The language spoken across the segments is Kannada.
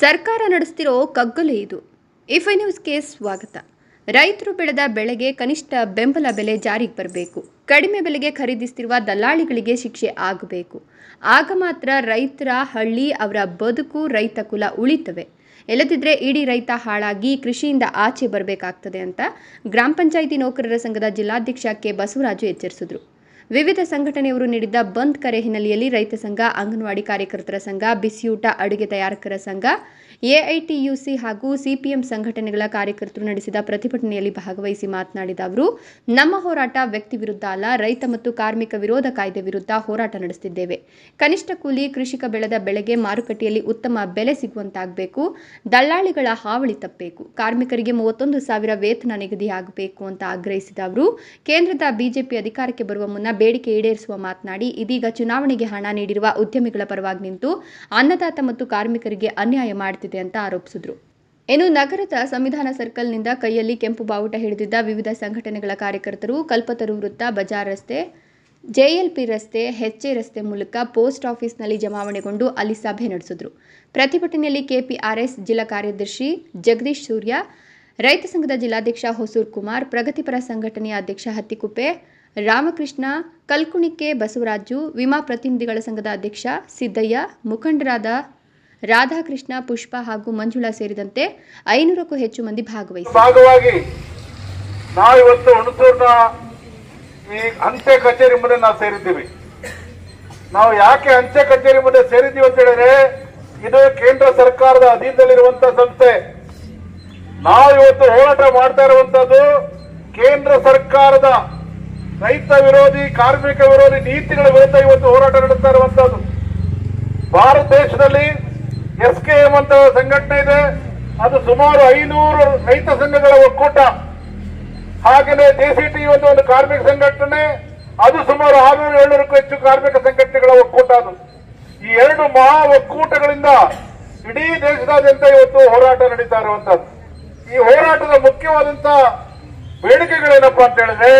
ಸರ್ಕಾರ ನಡೆಸ್ತಿರೋ ಕಗ್ಗಲೆ ಇದು. ಇಫೈ ನ್ಯೂಸ್ಗೆ ಸ್ವಾಗತ. ರೈತರು ಬೆಳೆದ ಬೆಳೆಗೆ ಕನಿಷ್ಠ ಬೆಂಬಲ ಬೆಲೆ ಜಾರಿಗೆ ಬರಬೇಕು. ಕಡಿಮೆ ಬೆಲೆಗೆ ಖರೀದಿಸ್ತಿರುವ ದಲ್ಲಾಳಿಗಳಿಗೆ ಶಿಕ್ಷೆ ಆಗಬೇಕು. ಆಗ ಮಾತ್ರ ರೈತರ ಹಳ್ಳಿ, ಅವರ ಬದುಕು, ರೈತ ಕುಲ ಉಳಿತವೆ. ಎಲ್ಲದಿದ್ರೆ ಇಡೀ ರೈತ ಹಾಳಾಗಿ ಕೃಷಿಯಿಂದ ಆಚೆ ಬರಬೇಕಾಗ್ತದೆ ಅಂತ ಗ್ರಾಮ ಪಂಚಾಯಿತಿ ನೌಕರರ ಸಂಘದ ಜಿಲ್ಲಾಧ್ಯಕ್ಷ ಕೆ ಬಸವರಾಜು ಎಚ್ಚರಿಸಿದರು. ವಿವಿಧ ಸಂಘಟನೆಯವರು ನೀಡಿದ್ದ ಬಂದ್ ಕರೆ ಹಿನ್ನೆಲೆಯಲ್ಲಿ ರೈತ ಸಂಘ, ಅಂಗನವಾಡಿ ಕಾರ್ಯಕರ್ತರ ಸಂಘ, ಬಿಸಿಯೂಟ ಅಡುಗೆ ತಯಾರಕರ ಸಂಘ, ಎಐಟಿಯುಸಿ ಹಾಗೂ ಸಿಪಿಎಂ ಸಂಘಟನೆಗಳ ಕಾರ್ಯಕರ್ತರು ನಡೆಸಿದ ಪ್ರತಿಭಟನೆಯಲ್ಲಿ ಭಾಗವಹಿಸಿ ಮಾತನಾಡಿದ ಅವರು, ನಮ್ಮ ಹೋರಾಟ ವ್ಯಕ್ತಿ ವಿರುದ್ಧ ಅಲ್ಲ, ರೈತ ಮತ್ತು ಕಾರ್ಮಿಕ ವಿರೋಧ ಕಾಯ್ದೆ ವಿರುದ್ಧ ಹೋರಾಟ ನಡೆಸುತ್ತಿದ್ದೇವೆ ಕನಿಷ್ಠ ಕೂಲಿ, ಕೃಷಿಕ ಬೆಳೆದ ಬೆಳೆಗೆ ಮಾರುಕಟ್ಟೆಯಲ್ಲಿ ಉತ್ತಮ ಬೆಲೆ ಸಿಗುವಂತಾಗಬೇಕು, ದಲ್ಲಾಳಿಗಳ ಹಾವಳಿ ತಪ್ಪಬೇಕು, ಕಾರ್ಮಿಕರಿಗೆ ಮೂವತ್ತೊಂದು ಸಾವಿರ ವೇತನ ನಿಗದಿಯಾಗಬೇಕು ಅಂತ ಆಗ್ರಹಿಸಿದ ಅವರು, ಕೇಂದ್ರದ ಬಿಜೆಪಿ ಅಧಿಕಾರಕ್ಕೆ ಬರುವ ಮುನ್ನ ಬೇಡಿಕೆ ಈಡೇರಿಸುವ ಮಾತನಾಡಿ, ಇದೀಗ ಚುನಾವಣೆಗೆ ಹಣ ನೀಡಿರುವ ಉದ್ಯಮಿಗಳ ಪರವಾಗಿ ನಿಂತು ಅನ್ನದಾತ ಮತ್ತು ಕಾರ್ಮಿಕರಿಗೆ ಅನ್ಯಾಯ ಮಾಡುತ್ತಿದೆ ಅಂತ ಆರೋಪಿಸಿದರು. ಇನ್ನು ನಗರದ ಸಂವಿಧಾನ ಸರ್ಕಲ್ನಿಂದ ಕೈಯಲ್ಲಿ ಕೆಂಪು ಬಾವುಟ ಹಿಡಿದಿದ್ದ ವಿವಿಧ ಸಂಘಟನೆಗಳ ಕಾರ್ಯಕರ್ತರು ಕಲ್ಪತರು ವೃತ್ತ, ಬಜಾರ್ ರಸ್ತೆ, ಜೆಎಲ್ಪಿ ರಸ್ತೆ ಹೆಚ್ಎ ರಸ್ತೆ ಮೂಲಕ ಪೋಸ್ಟ್ ಆಫೀಸ್ನಲ್ಲಿ ಜಮಾವಣೆಗೊಂಡು ಅಲ್ಲಿ ಸಭೆ ನಡೆಸಿದ್ರು. ಪ್ರತಿಭಟನೆಯಲ್ಲಿ ಕೆಪಿಆರ್ಎಸ್ ಜಿಲ್ಲಾ ಕಾರ್ಯದರ್ಶಿ ಜಗದೀಶ್ ಸೂರ್ಯ, ರೈತ ಸಂಘದ ಜಿಲ್ಲಾಧ್ಯಕ್ಷ ಹೊಸೂರ್ ಕುಮಾರ್ ಪ್ರಗತಿಪರ ಸಂಘಟನೆಯ ಅಧ್ಯಕ್ಷ ಹತ್ತಿಕುಪ್ಪೆ ರಾಮಕೃಷ್ಣ, ಕಲ್ಕುಣಿಕೆ ಬಸವರಾಜು, ವಿಮಾ ಪ್ರತಿನಿಧಿಗಳ ಸಂಘದ ಅಧ್ಯಕ್ಷ ಸಿದ್ದಯ್ಯ, ಮುಖಂಡರಾದ ರಾಧಾಕೃಷ್ಣ, ಪುಷ್ಪ ಹಾಗೂ ಮಂಜುಳಾ ಸೇರಿದಂತೆ ಐನೂರಕ್ಕೂ ಹೆಚ್ಚು ಮಂದಿ ಭಾಗವಹಿಸಿ ಭಾಗವಾಗಿ ನಾವಿವತ್ತು ಹುಣಸೂರಿನ ಈ ಅಂಚೆ ಕಚೇರಿ ಮುಂದೆ ನಾವು ಸೇರಿದ್ದೀವಿ. ನಾವು ಯಾಕೆ ಅಂಚೆ ಕಚೇರಿ ಮುಂದೆ ಸೇರಿದ್ದೀವಿ ಅಂತ ಹೇಳಿದ್ರೆ, ಇದು ಕೇಂದ್ರ ಸರ್ಕಾರದ ಅಧೀನದಲ್ಲಿರುವಂತ ಸಂಸ್ಥೆ. ನಾವು ಇವತ್ತು ಹೋರಾಟ ಮಾಡ್ತಾ ಇರುವಂತದ್ದು ಕೇಂದ್ರ ಸರ್ಕಾರದ ರೈತ ವಿರೋಧಿ, ಕಾರ್ಮಿಕ ವಿರೋಧಿ ನೀತಿಗಳ ವಿರುದ್ಧ ಇವತ್ತು ಹೋರಾಟ ನಡೆಸ್ತಾ ಇರುವಂತಹದ್ದು. ಭಾರತ ದೇಶದಲ್ಲಿ ಎಸ್ ಕೆ ಎಂ ಅಂತ ಸಂಘಟನೆ ಇದೆ. ಅದು ಸುಮಾರು ಐನೂರು ರೈತ ಸಂಘಗಳ ಒಕ್ಕೂಟ. ಹಾಗೆಯೇ ಜೆಸಿಟಿ ಒಂದು ಒಂದು ಕಾರ್ಮಿಕ ಸಂಘಟನೆ, ಅದು ಸುಮಾರು ಆರುನೂರು ಏಳ್ನೂರಕ್ಕೂ ಹೆಚ್ಚು ಕಾರ್ಮಿಕ ಸಂಘಟನೆಗಳ ಒಕ್ಕೂಟ ಅದು. ಈ ಎರಡು ಮಹಾ ಒಕ್ಕೂಟಗಳಿಂದ ಇಡೀ ದೇಶದಾದ್ಯಂತ ಇವತ್ತು ಹೋರಾಟ ನಡೀತಾ ಇರುವಂತಹದ್ದು. ಈ ಹೋರಾಟದ ಮುಖ್ಯವಾದಂತ ಬೇಡಿಕೆಗಳೇನಪ್ಪ ಅಂತ ಹೇಳಿದ್ರೆ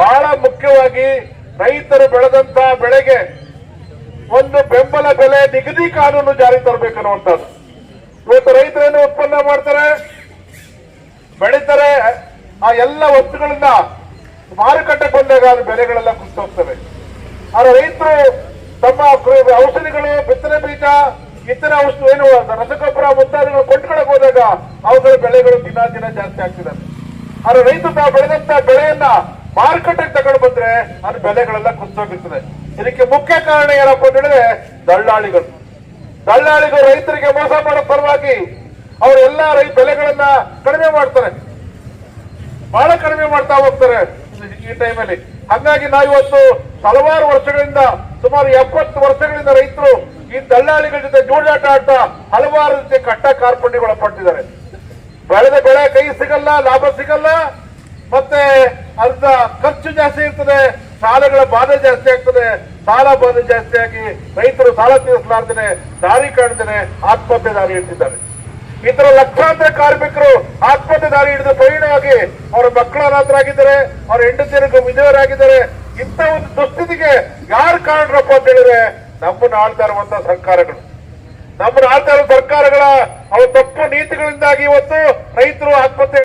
ಬಹಳ ಮುಖ್ಯವಾಗಿ ರೈತರು ಬೆಳೆದಂತ ಬೆಳೆಗೆ ಒಂದು ಬೆಂಬಲ ಬೆಲೆ ನಿಗದಿ ಕಾನೂನು ಜಾರಿ ತರಬೇಕನ್ನುವಂಥದ್ದು. ಇವತ್ತು ರೈತರೇನು ಉತ್ಪನ್ನ ಮಾಡ್ತಾರೆ? ಬೆಳೀತಾರೆ, ಆ ಎಲ್ಲ ವಸ್ತುಗಳನ್ನ ಮಾರುಕಟ್ಟೆ ಬಂದಾಗ ಅದು ಬೆಲೆಗಳೆಲ್ಲ ಕುಸಿದು ಹೋಗ್ತವೆ ಆದ್ರೆ ರೈತರು ತಮ್ಮ ಔಷಧಿಗಳು, ಬಿತ್ತನೆ ಬೀಜ, ಇತರ ಔಷಧ ಏನು ರಸಗೊಬ್ಬರ ಮುಂತಾದಗಳು ಕೊಂಡ್ಕೊಳಕ್ ಹೋದಾಗ ಅವುಗಳ ಬೆಳೆಗಳು ದಿನ ದಿನ ಜಾಸ್ತಿ ಆಗ್ತಿದೆ ಆದ್ರೆ ರೈತರು ತಾವು ಬೆಳೆದಂತ ಬೆಳೆಯನ್ನ ಮಾರುಕಟ್ಟೆಗೆ ತಗೊಂಡು ಬಂದ್ರೆ ಅದ್ರ ಬೆಲೆಗಳೆಲ್ಲ ಕುಸಿದೋಗಿರ್ತದೆ ಇದಕ್ಕೆ ಮುಖ್ಯ ಕಾರಣ ಏನಪ್ಪ ಅಂತ ಹೇಳಿದ್ರೆ ದಳ್ಳಾಳಿಗಳು. ದಳ್ಳಾಳಿಗಳು ರೈತರಿಗೆ ಮೋಸ ಮಾಡೋ ಪರವಾಗಿ ಅವರೆಲ್ಲ ರೈ ಬೆಲೆಗಳನ್ನ ಕಡಿಮೆ ಮಾಡ್ತಾರೆ. ಬಹಳ ಕಡಿಮೆ ಮಾಡ್ತಾ ಹೋಗ್ತಾರೆ ಈ ಟೈಮಲ್ಲಿ. ಹಾಗಾಗಿ ನಾವಿವತ್ತು ಹಲವಾರು ವರ್ಷಗಳಿಂದ, ಸುಮಾರು ಎಪ್ಪತ್ತು ವರ್ಷಗಳಿಂದ ರೈತರು ಈ ದಳ್ಳಾಳಿಗಳ ಜೊತೆ ಜೋಡಾಟ ಆಡ್ತಾ ಹಲವಾರು ರೀತಿಯ ಕಟ್ಟ ಕಾರ್ಪಣ್ಯಗಳು ಪಟ್ಟಿದ್ದಾರೆ ಬೆಳೆದ ಬೆಳೆ ಕೈ ಸಿಗಲ್ಲ, ಲಾಭ ಸಿಗಲ್ಲ, ಮತ್ತೆ ಅರ್ಧ ಖರ್ಚು ಜಾಸ್ತಿ ಇರ್ತದೆ ಸಾಲಗಳ ಬಾಧೆ ಜಾಸ್ತಿ ಆಗ್ತದೆ, ಸಾಲ ಬಾಧೆ ಜಾಸ್ತಿ ಆಗಿ ರೈತರು ಸಾಲ ತೀರಿಸಲಾರ್ದೇನೆ, ದಾರಿ ಕಾಣ್ದೇನೆ, ಆತ್ಮಹತ್ಯೆ ದಾರಿ ಇಟ್ಟಿದ್ದಾರೆ. ಇತರ ತರ ಲಕ್ಷಾಂತರ ಕಾರ್ಮಿಕರು ಆತ್ಮಹತ್ಯೆ ದಾರಿ ಹಿಡಿದ ಪರಿಣಾಮವಾಗಿ ಅವರ ಮಕ್ಕಳ ಅನಾಥರಾಗಿದ್ದಾರೆ ಅವರ ಹೆಂಡತಿಯರಿಗೂ ವಿಧವರಾಗಿದ್ದಾರೆ ಇಂಥ ಒಂದು ದುಸ್ಥಿತಿಗೆ ಯಾರು ಕಾರಣರಪ್ಪ ಅಂತ ಹೇಳಿದ್ರೆ ನಮ್ಮನ್ನು ಆಳ್ತಾ ಇರುವಂತಹ ಸರ್ಕಾರಗಳು. ನಮ್ಮನ್ನು ಆಳ್ತಾ ಇರುವ ಸರ್ಕಾರಗಳ ಅವರ ತಪ್ಪು ನೀತಿಗಳಿಂದಾಗಿ ಇವತ್ತು ರೈತರು ಆತ್ಮಹತ್ಯೆ